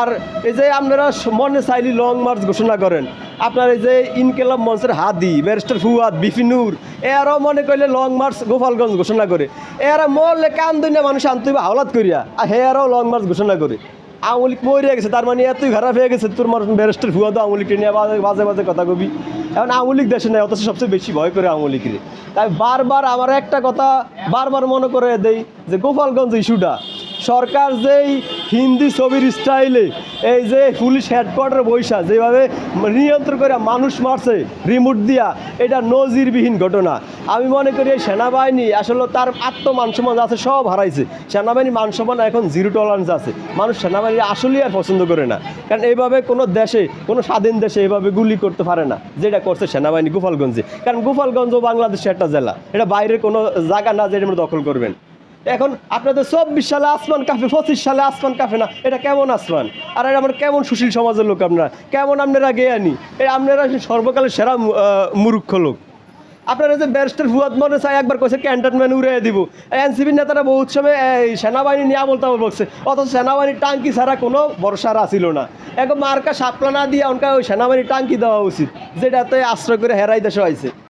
আর এই যে আপনারা মনে চাইলি লং মার্চ ঘোষণা করেন। আপনার এই যে ইনকেলাব মঞ্চের হাদি ব্যারিস্টার ফুয়াদ বিপিনুর এরাও মনে করলে লং মার্চ গোপালগঞ্জ ঘোষণা করে। এরা মরলে কান দুনিয়া মানুষ আনতে হাওলাত করিয়া। আর হেয়ারাও লং মার্চ ঘোষণা করে। আওয়ামী লীগ মরে গেছে, তার মানে এতই খারাপ হয়ে গেছে, তোর মানুষ ব্যারিস্টার ফুয়াদ আওয়ামী লীগকে নিয়ে বাজে বাজে কথা কবি। এখন লীগ দেশে নেই, অথচ সবচেয়ে বেশি ভয় করে লীগের। তাই বারবার আমার একটা কথা বারবার মনে করে দেই, যে গোপালগঞ্জ ইস্যুটা সরকার যেই হিন্দি ছবির স্টাইলে, এই যে পুলিশ হেডকোয়ার্টার বৈশা যেভাবে নিয়ন্ত্রণ করে মানুষ মারছে রিমোট দিয়া, এটা নজিরবিহীন ঘটনা। আমি মনে করি এই সেনাবাহিনী আসলে তার আত্মমানসম্মান আছে, সব হারাইছে। সেনাবাহিনী মানসম্মান এখন জিরো টলারেন্স আছে। মানুষ সেনাবাহিনী আসলেই আর পছন্দ করে না। কারণ এইভাবে কোনো দেশে, কোনো স্বাধীন দেশে এভাবে গুলি করতে পারে না, যেটা করছে সেনাবাহিনী গোপালগঞ্জে। কারণ গোপালগঞ্জ বাংলাদেশের একটা জেলা, এটা বাইরের কোনো জায়গা না যেটা দখল করবেন। এখন আপনাদের চব্বিশ সালে আসমান কাফে, পঁচিশ সালে আসমান কাফে না। এটা কেমন আসমান? আর এটা আমরা কেমন সুশীল সমাজের লোক আপনারা? কেমন আপনারা জ্ঞানী? এই আপনারা সর্বকালের সেরা মূর্খ লোক। আপনারা যে ব্যারিস্টার ফুয়াদ মনে চাই একবার কইছে ক্যান্টনম্যান উড়ে দিব। এনসিপির নেতারা বহু সময় এই সেনাবাহিনী নিয়ে বলতে বলছে অথচ সেনাবাহিনীর টাঙ্কি ছাড়া কোনো ভরসা ছিল না। এখন মার্কা সাপলা না দিয়ে অনকা ওই সেনাবাহিনী টাঙ্কি দেওয়া উচিত, যেটাতে আশ্রয় করে হেরাই দেশে হয়েছে